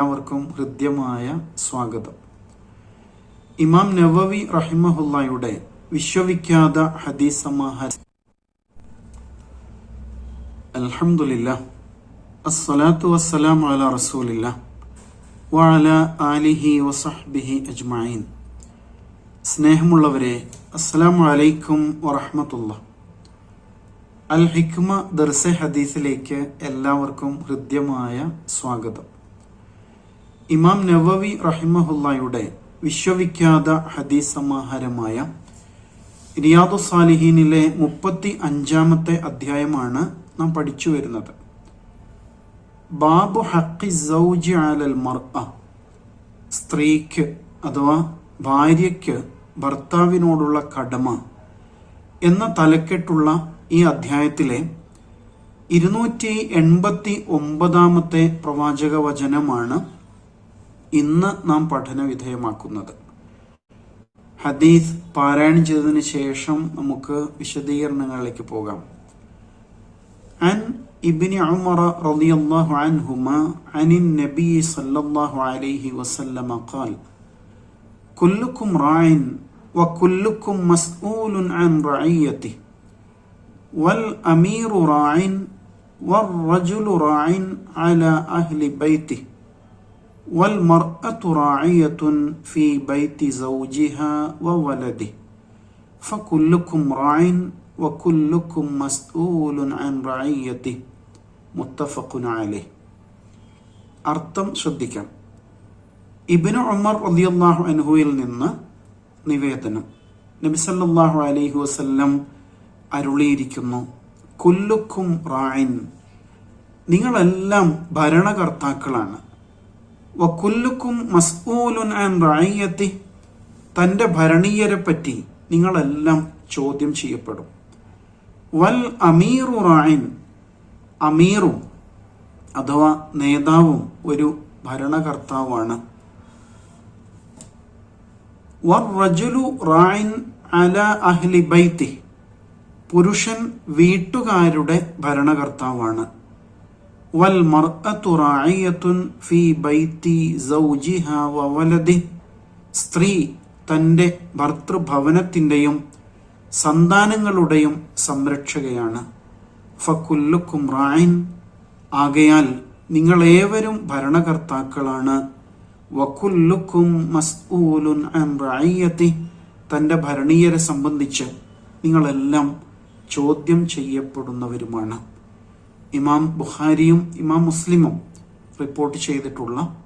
എല്ലാവർക്കും ഹൃദ്യമായ സ്വാഗതം. ഇമാം നവവി റഹിമഹുല്ലയുടെ വിശ്വവിഖ്യാത ഹദീസ് സമാഹ അൽഹംദുലില്ലാ അസ്സലാത്തു വസ്സലാം അല റസൂലില്ല വഅല ആലിഹി വസഹ്ബിഹി അജ്മഈൻ. സ്നേഹമുള്ളവരെ അസ്സലാമു അലൈക്കും വറഹ്മത്തുള്ളാ. അൽ ഹിക്മ ദർസെ ഹദീസിലേക്ക് എല്ലാവർക്കും ഹൃദ്യമായ സ്വാഗതം. ഇമാം നവവി റഹിമഹുല്ലയുടെ വിശ്വവിഖ്യാത ഹദീസ് സമാഹാരമായ റിയാദു സാലിഹീനിലെ മുപ്പത്തി അഞ്ചാമത്തെ അധ്യായമാണ് നാം പഠിച്ചു വരുന്നത്. ബാബു ഹക്കി സൗജി അലൽ മർഅ സ്ത്രീക്ക് അഥവാ ഭാര്യയ്ക്ക് ഭർത്താവിനോടുള്ള കടമ എന്ന തലക്കെട്ടുള്ള ഈ അധ്യായത്തിലെ ഇരുന്നൂറ്റി എൺപത്തി ഒമ്പതാമത്തെ പ്രവാചക വചനമാണ് ഇന്ന് നാം പഠന വിധേയമാക്കുന്നത് ഹദീസ് പാരായണം ചെയ്തതിന് ശേഷം നമുക്ക് വിശദീകരണങ്ങളിലേക്ക് പോകാം عن ابن عمر رضي الله عنهما عن النبي صلى الله عليه وسلم قال كلكم راع وكلكم مسؤول عن رعيته والأمير راع والرجل راع على أهل بيته والمرأة راعية في بيت زوجها وولده فكلكم راع وكلكم مسؤول عن رعيته متفق عليه അർത്ഥം ശ്രദ്ധിക്കാം ഇബിന് ഉമർ റളിയല്ലാഹു അൻഹുവിൽ നിന്ന് നിവേദനം നബി സല്ലല്ലാഹു അലൈഹി വസല്ലം അരുളിയിരിക്കുന്നു കുല്ലുക്കും റായിൻ നിങ്ങളെല്ലാം ഭരണകർത്താക്കളാണ് വക്കുല്ലുക്കും മസ്ഊലുൻ ആൻ റായിയത്തി തന്റെ ഭരണീയരെ പറ്റി നിങ്ങളെല്ലാം ചോദ്യം ചെയ്യപ്പെടും. വൽ അമീറു റായിൻ അമീറും അഥവാ നേതാവും ഒരു ഭരണകർത്താവാണ് വറജുലു റായിൻ അല അഹ്ലി ബൈത്തി പുരുഷൻ വീട്ടുകാരുടെ ഭരണകർത്താവാണ്. സ്ത്രീ തന്റെ ഭർത്തൃഭവനത്തിന്റെയും സന്താനങ്ങളുടെയും സംരക്ഷകയാണ്. ഫക്കുല്ലുക്കും റായിൻ ആകയാൽ നിങ്ങളേവരും ഭരണകർത്താക്കളാണ്. വക്കുല്ലുക്കും മസ്ഊലുൻ റായിയത്തി തന്റെ ഭരണീയരെ സംബന്ധിച്ച് നിങ്ങളെല്ലാം ചോദ്യം ചെയ്യപ്പെടുന്നവരുമാണ്. ഇമാം ബുഖാരിയും ഇമാം മുസ്ലിമും റിപ്പോർട്ട് ചെയ്തിട്ടുള്ള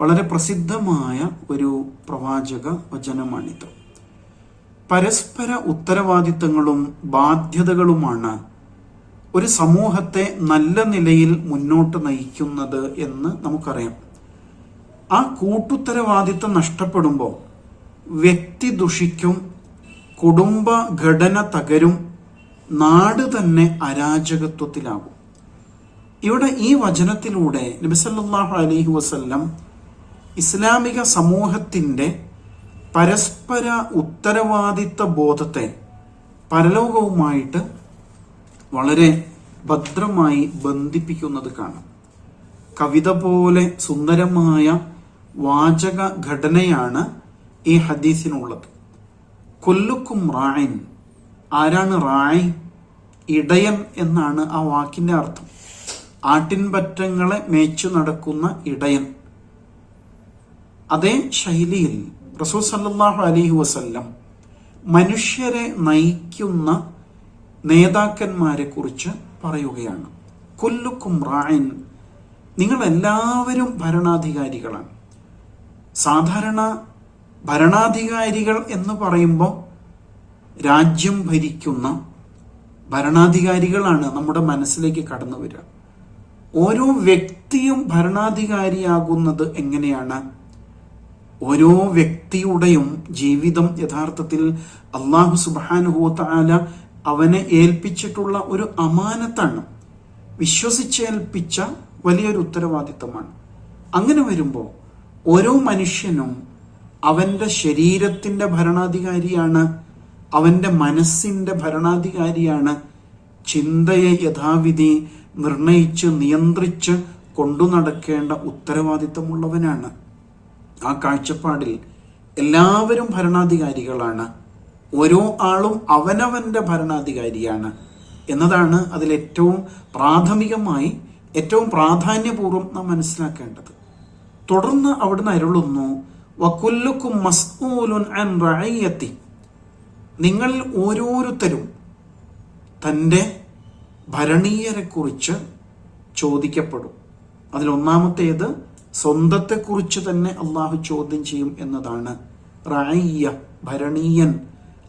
വളരെ പ്രസിദ്ധമായ ഒരു പ്രവാചക വചനമാണിത്. പരസ്പര ഉത്തരവാദിത്തങ്ങളും ബാധ്യതകളുമാണ് ഒരു സമൂഹത്തെ നല്ല നിലയിൽ മുന്നോട്ട് നയിക്കുന്നത് എന്ന് നമുക്കറിയാം. ആ കൂട്ടുത്തരവാദിത്തം നഷ്ടപ്പെടുമ്പോൾ വ്യക്തി ദുഷിക്കും കുടുംബ ഘടന തകരും നാട് തന്നെ അരാജകത്വത്തിലാകും. ഇവിടെ ഈ വചനത്തിലൂടെ നബിസല്ലാഹു അലഹി വസ്ല്ലം ഇസ്ലാമിക സമൂഹത്തിന്റെ പരസ്പര ഉത്തരവാദിത്ത ബോധത്തെ പരലോകവുമായിട്ട് വളരെ ഭദ്രമായി ബന്ധിപ്പിക്കുന്നത് കാണാം. കവിത പോലെ സുന്ദരമായ വാചക ഘടനയാണ് ഈ ഹദീസിനുള്ളത്. കൊല്ലുക്കും റായൻ ആരാണ് റായ് ഇടയൻ എന്നാണ് ആ വാക്കിന്റെ അർത്ഥം. ആട്ടിൻപറ്റങ്ങളെ മേച്ചു നടക്കുന്ന ഇടയൻ. അതേ ശൈലിയിൽ റസൂൽ സല്ലാഹു അലൈഹി വസല്ലം മനുഷ്യരെ നയിക്കുന്ന നേതാക്കന്മാരെ കുറിച്ച് പറയുകയാണ്. കൊല്ലുക്കും റായൻ നിങ്ങൾ എല്ലാവരും ഭരണാധികാരികളാണ്. സാധാരണ ഭരണാധികാരികൾ എന്ന് പറയുമ്പോൾ രാജ്യം ഭരിക്കുന്ന ഭരണാധികാരികളാണ് നമ്മുടെ മനസ്സിലേക്ക് കടന്നു വരിക ഓരോ വ്യക്തിയും ഭരണാധികാരിയാകുന്നത് എങ്ങനെയാണ്? ഓരോ വ്യക്തിയുടെയും ജീവിതം യഥാർത്ഥത്തിൽ അള്ളാഹു സുബാനുഹൂത്താല അവനെ ഏൽപ്പിച്ചിട്ടുള്ള ഒരു അമാനത്താണ്. വിശ്വസിച്ചേൽപ്പിച്ച വലിയൊരു ഉത്തരവാദിത്തമാണ്. അങ്ങനെ വരുമ്പോൾ ഓരോ മനുഷ്യനും അവന്റെ ശരീരത്തിന്റെ ഭരണാധികാരിയാണ് അവന്റെ മനസ്സിന്റെ ഭരണാധികാരിയാണ്. ചിന്തയെ യഥാവിധി നിർണയിച്ച് നിയന്ത്രിച്ച് കൊണ്ടു നടക്കേണ്ട ഉത്തരവാദിത്തമുള്ളവനാണ്. ആ കാഴ്ചപ്പാടിൽ എല്ലാവരും ഭരണാധികാരികളാണ്. ഓരോ ആളും അവനവന്റെ ഭരണാധികാരിയാണ് എന്നതാണ് അതിൽ ഏറ്റവും പ്രാഥമികമായി ഏറ്റവും പ്രാധാന്യപൂർവം നാം മനസ്സിലാക്കേണ്ടത്. തുടർന്ന് അവിടുന്ന് അരുളുന്നു വക്കുല്ലുക്കും മസ്ഊലുൻ അൻ റഅയ്യത്തി. നിങ്ങൾ ഓരോരുത്തരും തന്റെ ഭരണീയരെക്കുറിച്ച് ചോദിക്കപ്പെടും. അതിലൊന്നാമത്തേത് സ്വന്തത്തെക്കുറിച്ച് തന്നെ അള്ളാഹു ചോദ്യം ചെയ്യും എന്നതാണ്. റായിയ ഭരണീയൻ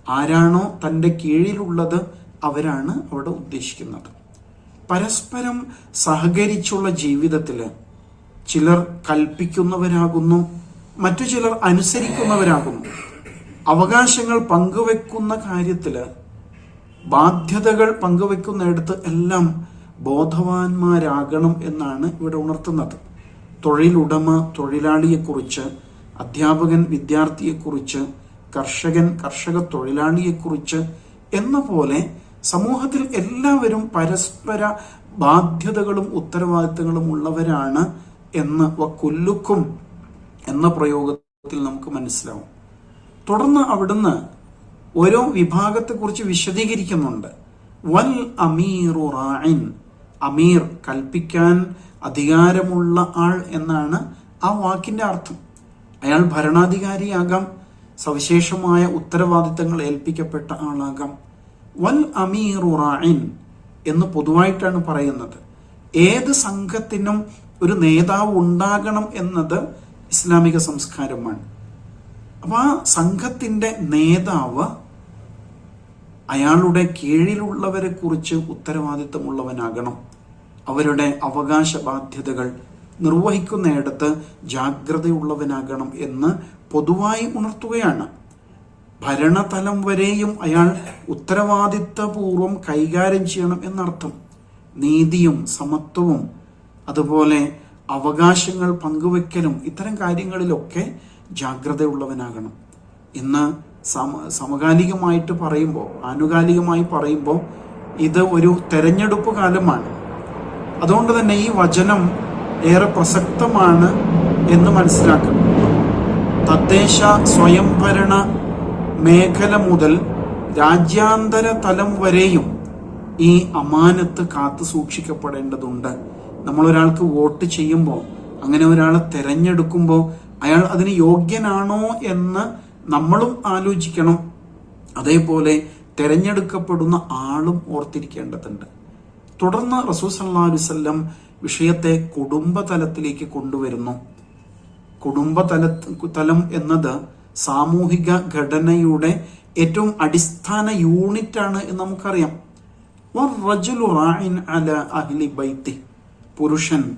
ആരാണോ തന്റെ കീഴിലുള്ളത് അവരാണ് അവിടെ ഉദ്ദേശിക്കുന്നത്. പരസ്പരം സഹകരിച്ചുള്ള ജീവിതത്തിൽ ചിലർ കൽപ്പിക്കുന്നവരാകുന്നു മറ്റു ചിലർ അനുസരിക്കുന്നവരാകുന്നു. അവകാശങ്ങൾ പങ്കുവെക്കുന്ന കാര്യത്തിൽ ബാധ്യതകൾ പങ്കുവെക്കുന്നിടത്ത് എല്ലാം ബോധവാന്മാരാകണം എന്നാണ് ഇവിടെ ഉണർത്തുന്നത്. തൊഴിലുടമ തൊഴിലാളിയെക്കുറിച്ച് അധ്യാപകൻ വിദ്യാർത്ഥിയെക്കുറിച്ച് കർഷകൻ കർഷക തൊഴിലാളിയെക്കുറിച്ച് എന്ന പോലെ സമൂഹത്തിൽ എല്ലാവരും പരസ്പര ബാധ്യതകളും ഉത്തരവാദിത്തങ്ങളും ഉള്ളവരാണ് എന്ന് വക്കുല്ലുക്കും എന്ന പ്രയോഗത്തിൽ നമുക്ക് മനസ്സിലാവും. തുടർന്ന് അവിടുന്ന് ഓരോ വിഭാഗത്തെക്കുറിച്ച് വിശദീകരിക്കുന്നുണ്ട്. വൽ അമീറു റാഇൻ. അമീർ കൽപ്പിക്കാൻ അധികാരമുള്ള ആൾ എന്നാണ് ആ വാക്കിന്റെ അർത്ഥം. അയാൾ ഭരണാധികാരിയാകാം സവിശേഷമായ ഉത്തരവാദിത്തങ്ങൾ ഏൽപ്പിക്കപ്പെട്ട ആളാകാം. വൽ അമീറു റാഇൻ എന്ന് പൊതുവായിട്ടാണ് പറയുന്നത്. ഏത് സംഘത്തിനും ഒരു നേതാവ് ഉണ്ടാകണം എന്നത് ഇസ്ലാമിക സംസ്കാരമാണ്. അപ്പോൾ ആ സംഘത്തിന്റെ നേതാവ് അയാളുടെ കീഴിലുള്ളവരെ കുറിച്ച് ഉത്തരവാദിത്തമുള്ളവനാകണം. അവരുടെ അവകാശ ബാധ്യതകൾ നിർവഹിക്കുന്നയിടത്ത് ജാഗ്രതയുള്ളവനാകണം എന്ന് പൊതുവായി ഉണർത്തുകയാണ്. ഭരണതലം വരെയും അയാൾ ഉത്തരവാദിത്തപൂർവം കൈകാര്യം ചെയ്യണം എന്നർത്ഥം. നീതിയും സമത്വവും അതുപോലെ അവകാശങ്ങൾ പങ്കുവെക്കലും ഇത്തരം കാര്യങ്ങളിലൊക്കെ ജാഗ്രതയുള്ളവനാകണം. ഇന്ന് സമ സമകാലികമായിട്ട് പറയുമ്പോൾ ആനുകാലികമായി പറയുമ്പോൾ ഇത് ഒരു തെരഞ്ഞെടുപ്പ് കാലമാണ്. അതുകൊണ്ട് തന്നെ ഈ വചനം ഏറെ പ്രസക്തമാണ് എന്ന് മനസ്സിലാക്കണം തദ്ദേശ സ്വയംഭരണ മേഖല മുതൽ രാജ്യാന്തര തലം വരെയും ഈ അമാനത്ത് കാത്തു സൂക്ഷിക്കപ്പെടേണ്ടതുണ്ട്. നമ്മൾ ഒരാൾക്ക് വോട്ട് ചെയ്യുമ്പോൾ അങ്ങനെ ഒരാളെ തിരഞ്ഞെടുക്കുമ്പോൾ അയാൾ അതിന് യോഗ്യനാണോ എന്ന് നമ്മളും ആലോചിക്കണം. അതേപോലെ തെരഞ്ഞെടുക്കപ്പെടുന്ന ആളും ഓർത്തിരിക്കേണ്ടതുണ്ട്. തുടർന്ന് റസൂൽ സല്ലാ വല്ലം വിഷയത്തെ കുടുംബതലത്തിലേക്ക് കൊണ്ടുവരുന്നു. കുടുംബതല തലം എന്നത് സാമൂഹിക ഘടനയുടെ ഏറ്റവും അടിസ്ഥാന യൂണിറ്റ് ആണ് എന്ന് നമുക്കറിയാം. പുരുഷൻ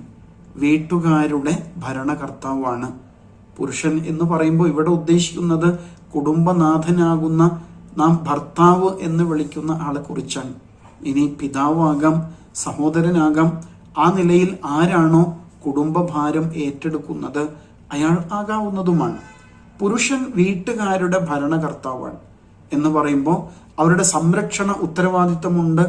വീട്ടുകാരുടെ ഭരണകർത്താവാണ്. പുരുഷൻ എന്ന് പറയുമ്പോൾ ഇവിടെ ഉദ്ദേശിക്കുന്നത് കുടുംബനാഥനാകുന്ന നാം ഭർത്താവ് എന്ന് വിളിക്കുന്ന ആളെ കുറിച്ചാണ്. ഇനി പിതാവാകാം സഹോദരനാകാം. ആ നിലയിൽ ആരാണോ കുടുംബഭാരം ഏറ്റെടുക്കുന്നത്? അയാൾ ആകാവുന്നതുമാണ്. പുരുഷൻ വീട്ടുകാരുടെ ഭരണകർത്താവാണ് എന്ന് പറയുമ്പോൾ അവരുടെ സംരക്ഷണ ഉത്തരവാദിത്തമുണ്ട്.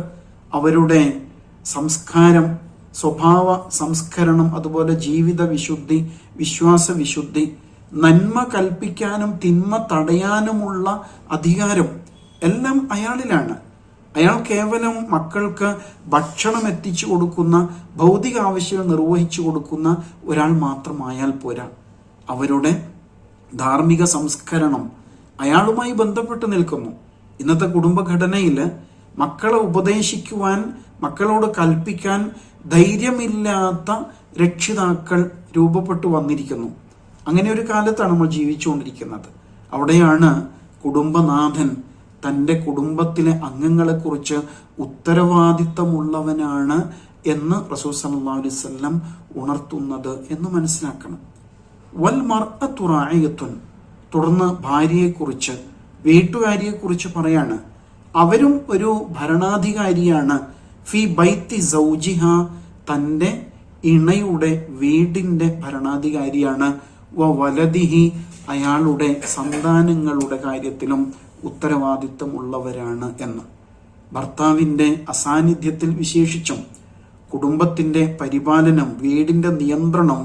അവരുടെ സംസ്കാരം സ്വഭാവ സംസ്കരണം അതുപോലെ ജീവിത വിശുദ്ധി വിശ്വാസ വിശുദ്ധി നന്മ കൽപ്പിക്കാനും തിന്മ തടയാനുമുള്ള അധികാരം എല്ലാം അയാളിലാണ്. അയാൾ കേവലം മക്കൾക്ക് ഭക്ഷണം എത്തിച്ചു കൊടുക്കുന്ന ഭൗതിക ആവശ്യങ്ങൾ നിർവഹിച്ചു കൊടുക്കുന്ന ഒരാൾ മാത്രമായാൽ പോരാ. അവരുടെ ധാർമ്മിക സംസ്കരണം അയാളുമായി ബന്ധപ്പെട്ട് നിൽക്കുന്നു. ഇന്നത്തെ കുടുംബഘടനയിൽ മക്കളെ ഉപദേശിക്കുവാൻ മക്കളോട് കൽപ്പിക്കാൻ ധൈര്യമില്ലാത്ത രക്ഷിതാക്കൾ രൂപപ്പെട്ടു വന്നിരിക്കുന്നു. അങ്ങനെ ഒരു കാലത്താണ് നമ്മൾ ജീവിച്ചുകൊണ്ടിരിക്കുന്നത്. അവിടെയാണ് കുടുംബനാഥൻ തന്റെ കുടുംബത്തിലെ അംഗങ്ങളെക്കുറിച്ച് ഉത്തരവാദിത്തമുള്ളവനാണ് എന്ന് റസൂൽ സല്ലാ അലൈവല്ലം ഉണർത്തുന്നത് എന്ന് മനസ്സിലാക്കണം. വൽ മർത്തുറായത്തുൻ തുടർന്ന് ഭാര്യയെക്കുറിച്ച് വീട്ടുകാരിയെക്കുറിച്ച് പറയാണ്. അവരും ഒരു ഭരണാധികാരിയാണ് ഫി ബൈത്തി സൗജിഹ തന്റെ ഇണയുടെ വീടിന്റെ ഭരണാധികാരിയാണ്. വ വലതിഹി അയാളുടെ സന്താനങ്ങളുടെ കാര്യത്തിലും ഉത്തരവാദിത്തമുള്ളവരാണ് എന്ന്. ഭർത്താവിന്റെ അസാന്നിധ്യത്തിൽ വിശേഷിച്ചും കുടുംബത്തിന്റെ പരിപാലനം വീടിന്റെ നിയന്ത്രണം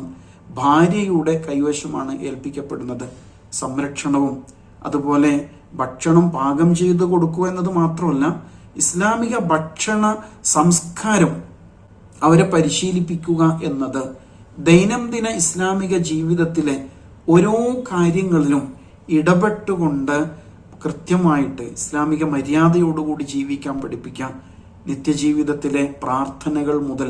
ഭാര്യയുടെ കൈവശമാണ് ഏൽപ്പിക്കപ്പെടുന്നത്. സംരക്ഷണവും അതുപോലെ ഭക്ഷണം പാകം ചെയ്തു കൊടുക്കുക എന്നത് മാത്രമല്ല ഇസ്ലാമിക ഭക്ഷണ സംസ്കാരം അവരെ പരിശീലിപ്പിക്കുക എന്നത് ദൈനംദിന ഇസ്ലാമിക ജീവിതത്തിലെ ഓരോ കാര്യങ്ങളിലും ഇടപെട്ടുകൊണ്ട് കൃത്യമായിട്ട് ഇസ്ലാമിക മര്യാദയോടുകൂടി ജീവിക്കാൻ പഠിപ്പിക്കാം. നിത്യജീവിതത്തിലെ പ്രാർത്ഥനകൾ മുതൽ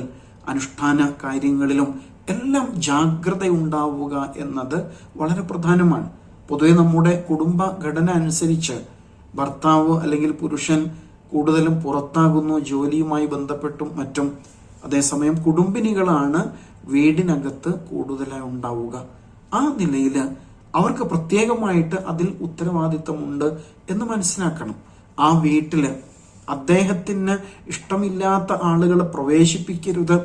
അനുഷ്ഠാന കാര്യങ്ങളിലും എല്ലാം ജാഗ്രത ഉണ്ടാവുക എന്നത് വളരെ പ്രധാനമാണ്. പൊതുവെ നമ്മുടെ കുടുംബ ഘടന അനുസരിച്ച് ഭർത്താവ് അല്ലെങ്കിൽ പുരുഷൻ കൂടുതലും പുറത്താകുന്നു ജോലിയുമായി ബന്ധപ്പെട്ടും മറ്റും. അതേസമയം കുടുംബിനികളാണ് വീടിനകത്ത് കൂടുതലായി ഉണ്ടാവുക. ആ നിലയിൽ അവർക്ക് പ്രത്യേകമായിട്ട് അതിൽ ഉത്തരവാദിത്തമുണ്ട് എന്ന് മനസ്സിലാക്കണം. ആ വീട്ടിൽ അദ്ദേഹത്തിന് ഇഷ്ടമില്ലാത്ത ആളുകളെ പ്രവേശിപ്പിക്കരുത്.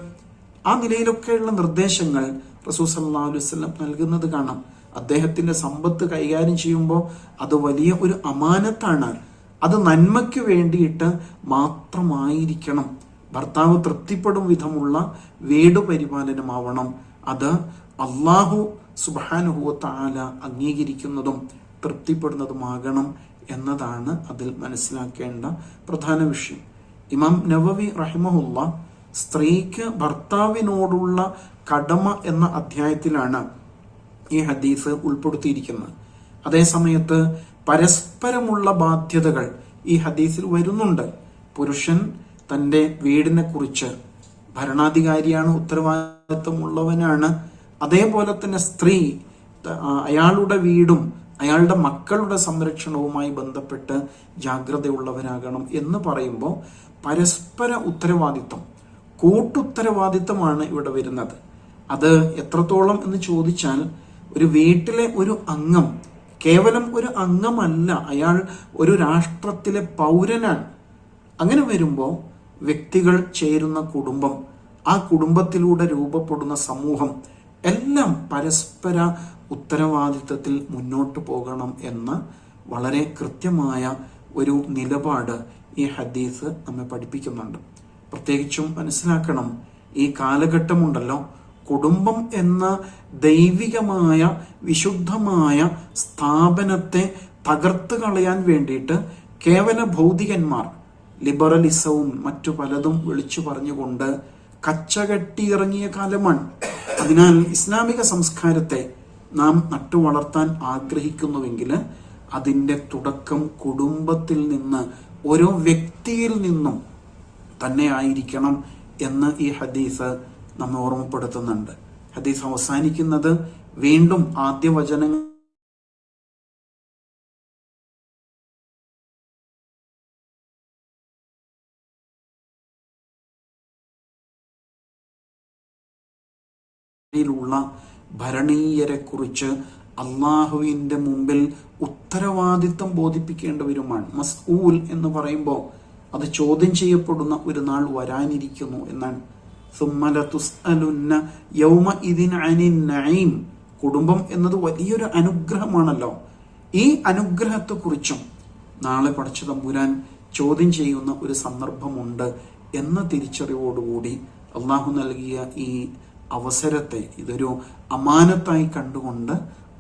ആ നിലയിലൊക്കെയുള്ള നിർദ്ദേശങ്ങൾ റസൂ സല്ലാ അലൈഹി വസല്ലം നൽകുന്നത് കാണാം. അദ്ദേഹത്തിന്റെ സമ്പത്ത് കൈകാര്യം ചെയ്യുമ്പോൾ അത് വലിയ ഒരു അമാനത്താണ്. അത് നന്മയ്ക്ക് വേണ്ടിയിട്ട് മാത്രമായിരിക്കണം. ഭർത്താവ് തൃപ്തിപ്പെടും വിധമുള്ള വേടുപരിപാലനമാവണം അത് അള്ളാഹു സുബാനുഹുവത്താല അംഗീകരിക്കുന്നതും തൃപ്തിപ്പെടുന്നതുമാകണം എന്നതാണ് അതിൽ മനസ്സിലാക്കേണ്ട പ്രധാന വിഷയം. ഇമാം നവവി റഹിമഹുല്ല സ്ത്രീക്ക് ഭർത്താവിനോടുള്ള കടമ എന്ന അധ്യായത്തിലാണ് ഈ ഹദീസ് ഉൾപ്പെടുത്തിയിരിക്കുന്നത്. അതേസമയത്ത് പരസ്പരമുള്ള ബാധ്യതകൾ ഈ ഹദീസിൽ വരുന്നുണ്ട്. പുരുഷൻ തന്റെ വീടിനെ കുറിച്ച് ഭരണാധികാരിയാണ് ഉത്തരവാദിത്വമുള്ളവനാണ്. അതേപോലെ തന്നെ സ്ത്രീ അയാളുടെ വീടും അയാളുടെ മക്കളുടെ സംരക്ഷണവുമായി ബന്ധപ്പെട്ട് ജാഗ്രതയുള്ളവരാകണം എന്ന് പറയുമ്പോൾ പരസ്പര ഉത്തരവാദിത്വം കൂട്ടുത്തരവാദിത്വമാണ് ഇവിടെ വരുന്നത്. അത് എത്രത്തോളം എന്ന് ചോദിച്ചാൽ ഒരു വീട്ടിലെ ഒരു അംഗം കേവലം ഒരു അംഗമല്ല. അയാൾ ഒരു രാഷ്ട്രത്തിലെ പൗരനാണ്. അങ്ങനെ വരുമ്പോൾ വ്യക്തികൾ ചേരുന്ന കുടുംബം ആ കുടുംബത്തിലൂടെ രൂപപ്പെടുന്ന സമൂഹം എല്ലാം പരസ്പര ഉത്തരവാദിത്തത്തിൽ മുന്നോട്ട് പോകണം എന്ന വളരെ കൃത്യമായ ഒരു നിലപാട് ഈ ഹദീസ് നമ്മെ പഠിപ്പിക്കുന്നുണ്ട്. പ്രത്യേകിച്ചും മനസ്സിലാക്കണം ഈ കാലഘട്ടമുണ്ടല്ലോ. കുടുംബം എന്ന ദൈവികമായ വിശുദ്ധമായ സ്ഥാപനത്തെ തകർത്ത് കളയാൻ വേണ്ടിയിട്ട് കേവല ഭൗതികന്മാർ ലിബറലിസവും മറ്റു പലതും വിളിച്ചു പറഞ്ഞുകൊണ്ട് കച്ചകെട്ടിയിറങ്ങിയ കാലമാണ്. അതിനാൽ ഇസ്ലാമിക സംസ്കാരത്തെ നാം നട്ടുവളർത്താൻ ആഗ്രഹിക്കുന്നുവെങ്കിൽ അതിന്റെ തുടക്കം കുടുംബത്തിൽ നിന്ന് ഓരോ വ്യക്തിയിൽ നിന്നും തന്നെ ആയിരിക്കണം എന്ന് ഈ ഹദീസ് നമ്മെ ഓർമ്മപ്പെടുത്തുന്നുണ്ട്. ഹദീസ് അവസാനിക്കുന്നത് വീണ്ടും ആദ്യ വചനങ്ങൾ ുള്ള ഭരണീയരെ കുറിച്ച് അള്ളാഹുവിന്റെ മുമ്പിൽ ഉത്തരവാദിത്വം ബോധിപ്പിക്കേണ്ടവരുമാണ്. മസ്ഊൽ എന്ന് പറയുമ്പോൾ അത് ചോദ്യം ചെയ്യപ്പെടുന്ന ഒരു നാൾ വരാനിരിക്കുന്നു എന്നാണ്. കുടുംബം എന്നത് വലിയൊരു അനുഗ്രഹമാണല്ലോ. ഈ അനുഗ്രഹത്തെക്കുറിച്ചും നാളെ പഠിച്ച തമ്പുരാൻ ചോദ്യം ചെയ്യുന്ന ഒരു സന്ദർഭമുണ്ട് എന്ന തിരിച്ചറിവോടുകൂടി അള്ളാഹു നൽകിയ ഈ അവസരത്തെ ഇതൊരു അമാനത്തായി കണ്ടുകൊണ്ട്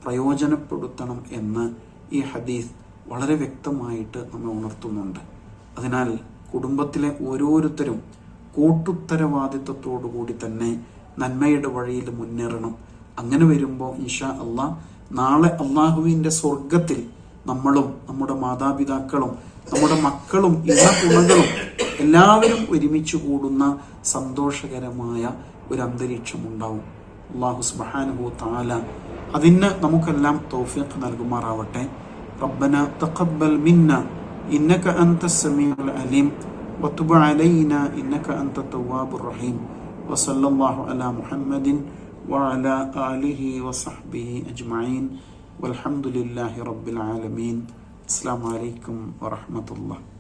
പ്രയോജനപ്പെടുത്തണം എന്ന് ഈ ഹദീസ് വളരെ വ്യക്തമായിട്ട് നമ്മെ ഉണർത്തുന്നുണ്ട്. അതിനാൽ കുടുംബത്തിലെ ഓരോരുത്തരും കൂട്ടുത്തരവാദിത്വത്തോടു കൂടി തന്നെ നന്മയുടെ വഴിയിൽ മുന്നേറണം. അങ്ങനെ വരുമ്പോൾ ഇൻഷാ അള്ളാ നാളെ അള്ളാഹുവിന്റെ സ്വർഗത്തിൽ നമ്മളും നമ്മുടെ മാതാപിതാക്കളും നമ്മുടെ മക്കളും ഇണ കുണകളും എല്ലാവരും ഒരുമിച്ച് കൂടുന്ന സന്തോഷകരമായ ഒരു അന്തരീക്ഷം ഉണ്ടാവും അള്ളാഹു സുബാനുഭൂ താല അതിന് നമുക്കെല്ലാം തോഫിക്ക് നൽകുമാറാവട്ടെ. റബ്ബന തഖബ്ബൽ മിന്ന ഇന്നക അന്ത സമീഉൽ അലീം. وتب علينا إنك أنت التواب الرحيم. وصلى الله على محمد وعلى آله وصحبه أجمعين. والحمد لله رب العالمين. السلام عليكم ورحمة الله.